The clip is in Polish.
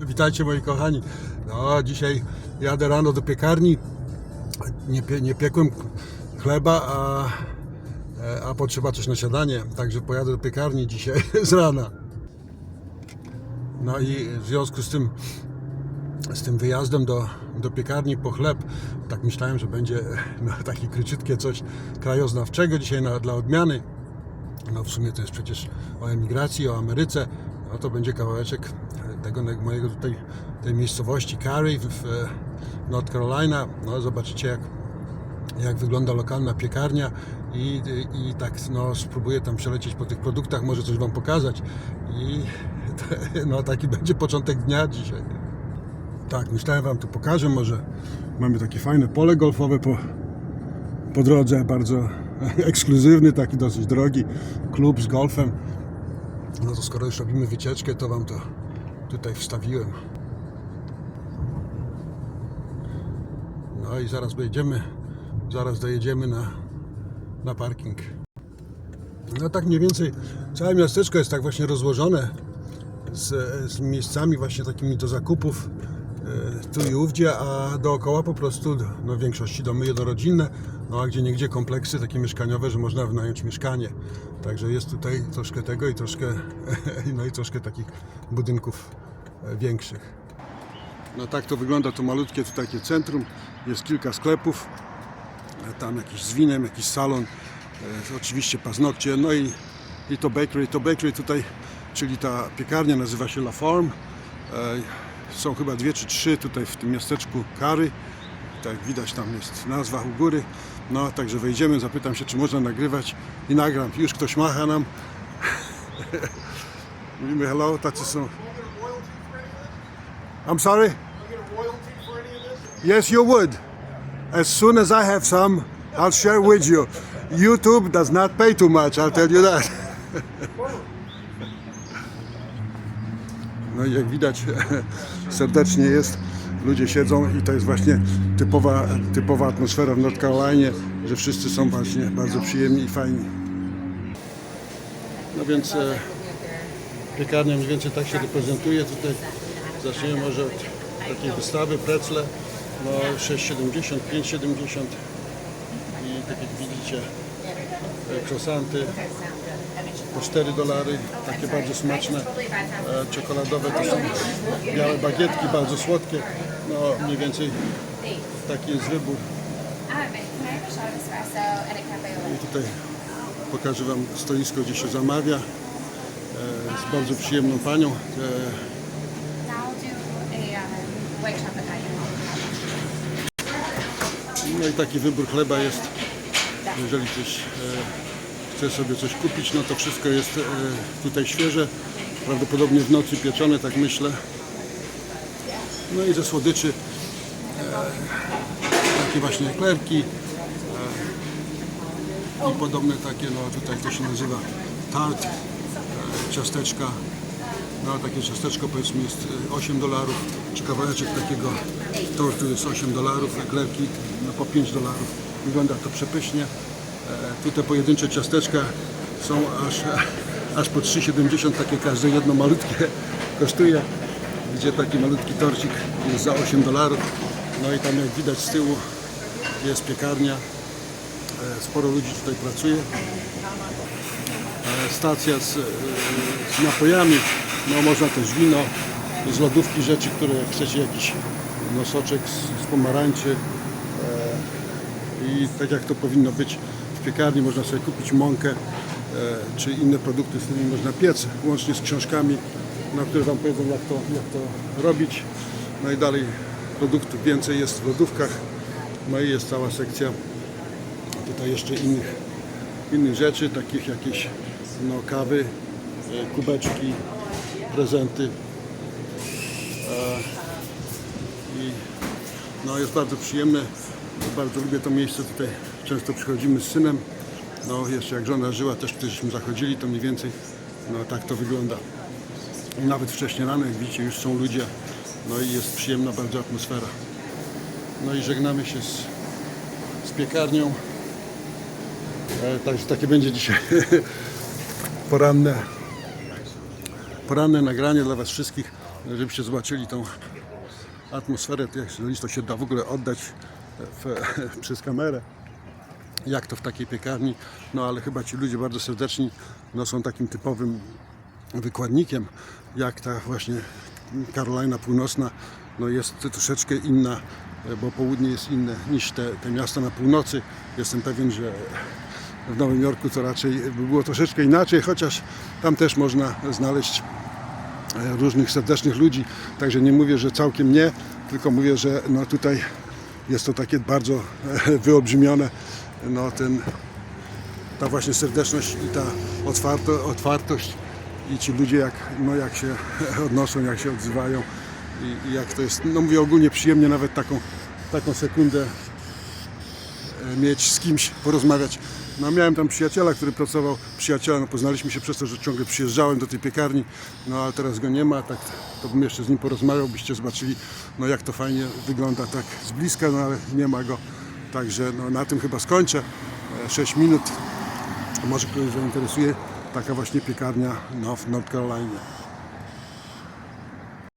Witajcie moi kochani. No, dzisiaj jadę rano do piekarni. Nie, nie piekłem chleba, a, e, a potrzeba coś na siadanie. Także pojadę do piekarni dzisiaj z rana. No i w związku z tym, z tym wyjazdem do, do piekarni po chleb, tak myślałem, że będzie no, takie króciutkie coś krajoznawczego dzisiaj na, dla odmiany. No w sumie to jest przecież o emigracji, o Ameryce. No to będzie kawałeczek tego mojego tutaj, tej miejscowości Cary w, w North Carolina. No zobaczycie jak, jak wygląda lokalna piekarnia i, i, i tak no spróbuję tam przelecieć po tych produktach, może coś Wam pokazać. I no taki będzie początek dnia dzisiaj. Tak, myślałem Wam tu pokażę, może mamy takie fajne pole golfowe po, po drodze, bardzo ekskluzywny, taki dosyć drogi klub z golfem. No to skoro już robimy wycieczkę, to Wam to tutaj wstawiłem. No i zaraz dojedziemy, zaraz dojedziemy na, na parking. No tak mniej więcej całe miasteczko jest tak właśnie rozłożone z, z miejscami właśnie takimi do zakupów e, tu i ówdzie, a dookoła po prostu no, w większości domy jednorodzinne, no a gdzie niegdzie kompleksy takie mieszkaniowe, że można wynająć mieszkanie. Także jest tutaj troszkę tego i troszkę, no i troszkę takich budynków e, większych. No tak to wygląda to malutkie tu takie centrum. Jest kilka sklepów. Tam jakiś z winem, jakiś salon. E, Oczywiście paznokcie. No i, i to bakery. To bakery tutaj, czyli ta piekarnia nazywa się La Forme. E, Są chyba dwie czy trzy tutaj w tym miasteczku Kary. Tak jak widać tam jest nazwa u góry. No także wejdziemy, zapytam się czy można nagrywać i nagram. Już ktoś macha nam. Mówimy hello, tacy są. I'm sorry? Yes, you would. As soon as I have some, I'll share with you. YouTube does not pay too much, I'll tell you that. No i jak widać, serdecznie jest. Ludzie siedzą i to jest właśnie typowa, typowa atmosfera w North Carolinie, że wszyscy są właśnie bardzo przyjemni i fajni. No więc e, piekarnia mniej więcej tak się reprezentuje. Tutaj zaczniemy może od takiej wystawy, precle, no 6,70, 5,70 i tak jak widzicie e, croissanty po 4 dolary, takie bardzo smaczne, e, czekoladowe to są białe bagietki, bardzo słodkie, no mniej więcej taki jest wybór. I tutaj pokażę Wam stoisko, gdzie się zamawia e, z bardzo przyjemną panią. E. No i taki wybór chleba jest, jeżeli e, chce sobie coś kupić, no to wszystko jest e, tutaj świeże, prawdopodobnie w nocy pieczone, tak myślę. No i ze słodyczy e, takie właśnie eklerki e, i podobne takie, no tutaj to się nazywa tart, ciasteczka. No takie ciasteczko powiedzmy jest e, 8 dolarów, czy kawałeczek takiego tortu jest 8 dolarów, eklerki no po 5 dolarów. Wygląda to przepysznie. E, Tu te pojedyncze ciasteczka są aż, aż po 3,70, takie każde jedno malutkie kosztuje, gdzie taki malutki torcik jest za 8 dolarów. No i tam jak widać z tyłu jest piekarnia. E, Sporo ludzi tutaj pracuje. E, Stacja z, z napojami, no można też wino, z lodówki rzeczy, które chcecie jakiś nosoczek z, z pomarańczy i tak jak to powinno być piekarni, można sobie kupić mąkę e, czy inne produkty, z którymi można piec, łącznie z książkami, na które Wam powiedzą jak to, jak to robić. No i dalej produktów więcej jest w lodówkach, no i jest cała sekcja tutaj jeszcze innych, innych rzeczy, takich jakieś no, kawy, e, kubeczki, prezenty. E, I no, jest bardzo przyjemne. Bardzo lubię to miejsce tutaj. Często przychodzimy z synem. No, jeszcze jak żona żyła, też żeśmy zachodzili, to mniej więcej no, tak to wygląda. Nawet wcześniej rano, jak widzicie, już są ludzie. No i jest przyjemna bardzo atmosfera. No i żegnamy się z, z piekarnią. E, Także takie będzie dzisiaj poranne, poranne nagranie dla Was wszystkich. żebyście zobaczyli tą atmosferę, jak się, to się da w ogóle oddać w, przez kamerę jak to w takiej piekarni, no ale chyba ci ludzie bardzo serdeczni no, są takim typowym wykładnikiem, jak ta właśnie Karolina Północna. No, jest troszeczkę inna, bo południe jest inne niż te, te miasta na północy. Jestem pewien, że w Nowym Jorku to raczej by było troszeczkę inaczej, chociaż tam też można znaleźć e, różnych serdecznych ludzi, także nie mówię, że całkiem nie, tylko mówię, że no tutaj jest to takie bardzo e, wyolbrzymione, no ten, ta właśnie serdeczność i ta otwarto, otwartość i ci ludzie jak, no jak się odnoszą, jak się odzywają i, i jak to jest, no mówię ogólnie przyjemnie nawet taką, taką sekundę e, mieć z kimś, porozmawiać. No miałem tam przyjaciela, który pracował, przyjaciela, no poznaliśmy się przez to, że ciągle przyjeżdżałem do tej piekarni, no ale teraz go nie ma, tak to bym jeszcze z nim porozmawiał, byście zobaczyli, no jak to fajnie wygląda tak z bliska, no ale nie ma go, także no na tym chyba skończę, 6 minut, może kogoś zainteresuje. Taka właśnie piekarnia w North Carolina.